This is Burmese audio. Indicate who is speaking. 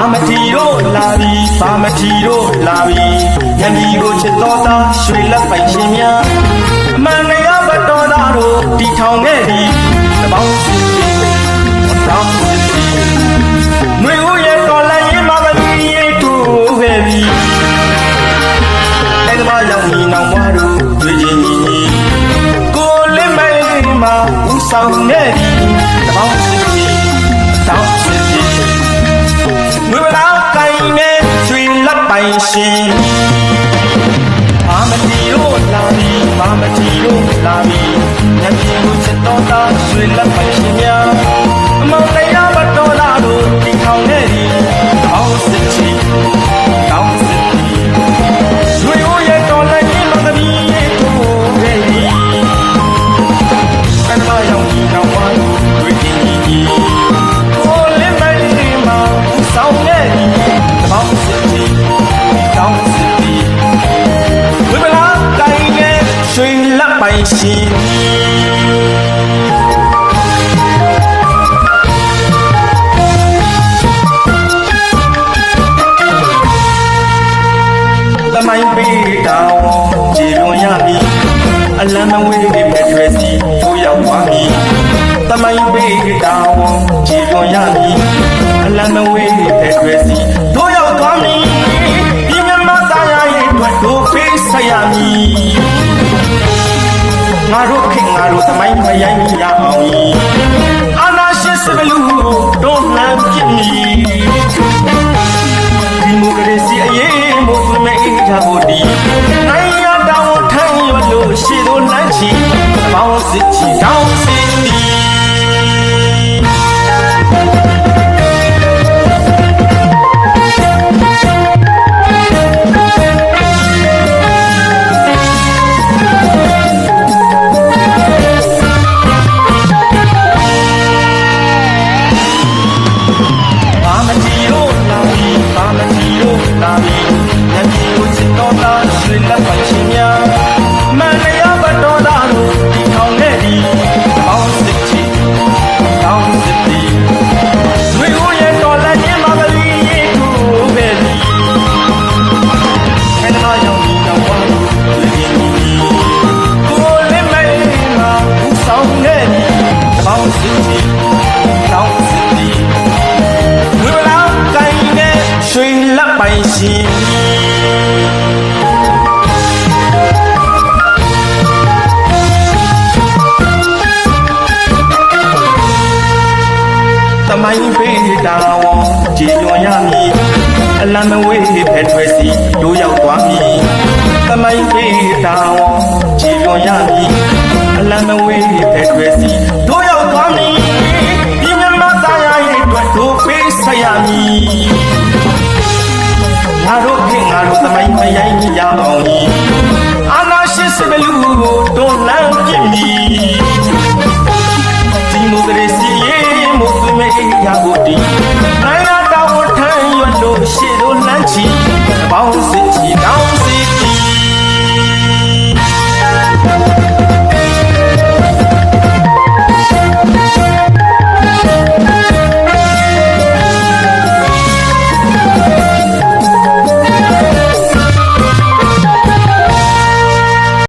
Speaker 1: ဘာမတီတို့လာပြီဘာမတီတို့လာပြီညံဒီကိုချစ်တော်သားရွှေလက်ပိုင်ရှင်များအမှန်တရားဘတော်သားတို့တီထောင်ခဲ့သည်တပေါင်းစီစီတောင်းစီစီနှွေဦးရဲ့တော်လည်းရင်မမီရဲ့တူခဲ့ပြီအဲ့ဒီမှာရောက်နေနောင်ဘွားတို့တွေ့ချင်းညီညီကိုလေးမဲမှာဦးဆောင်နေသည်တပေါင်း ရှင်ဘာမတီတို့လာပြီဘာမတီတို့လာပြီညံပြင်ကိုစစ်တော်သားရွှေလက်ပိုင် မိုင်းပေးတောင်းကြည်လွန်ရမည်အလံမဝေးတဲ့ရွယ်စီကိုရောက်သွားမည်တမိုင်းပေးတောင်းကြည်လွန်ရမည်အလံမဝေးတဲ့ရွယ်စီတို့ရောက်သွားမည်ဒီမြမသားရရဲ့အတွက်တို့ပေးဆက်ရမည် ငါတို့ခင်ငါတို့တမိုင်းမယိုင်းရအောင်အာနာရှင်စကလူတို့လမ်းပြမည်ဒီမိုကရေစီအရေးမို့သူမဲအေးကြဖို့ဒီနိုင်ရတောင်းထိုင်ရလို့ရှိတို့လမ်းချီပေါင်းစစ်ချီတောင်းစစ်တီ ပိုင်ရှင်တမိုင်းပေးတာဝေါကြည်လွန်ရမည်အလံမဝေးဖက်ထွဲစီတို့ရောက်သွားမည်တမိုင်းပေးတာဝေါကြည်လွန်ရမည်အလံမဝေးဖက်ထွဲစီတို့ရောက်သွား နိုင်ပြီဒီမိုကရေစီရဲ့မွတ်စလင်ရဖို့ဒီနိုင်ငံတော်ထမ်းရွတ်လို့ရှေ့တို့လမ်းချီပေါင်းစစ်ချီတောင်းစစ်ချီ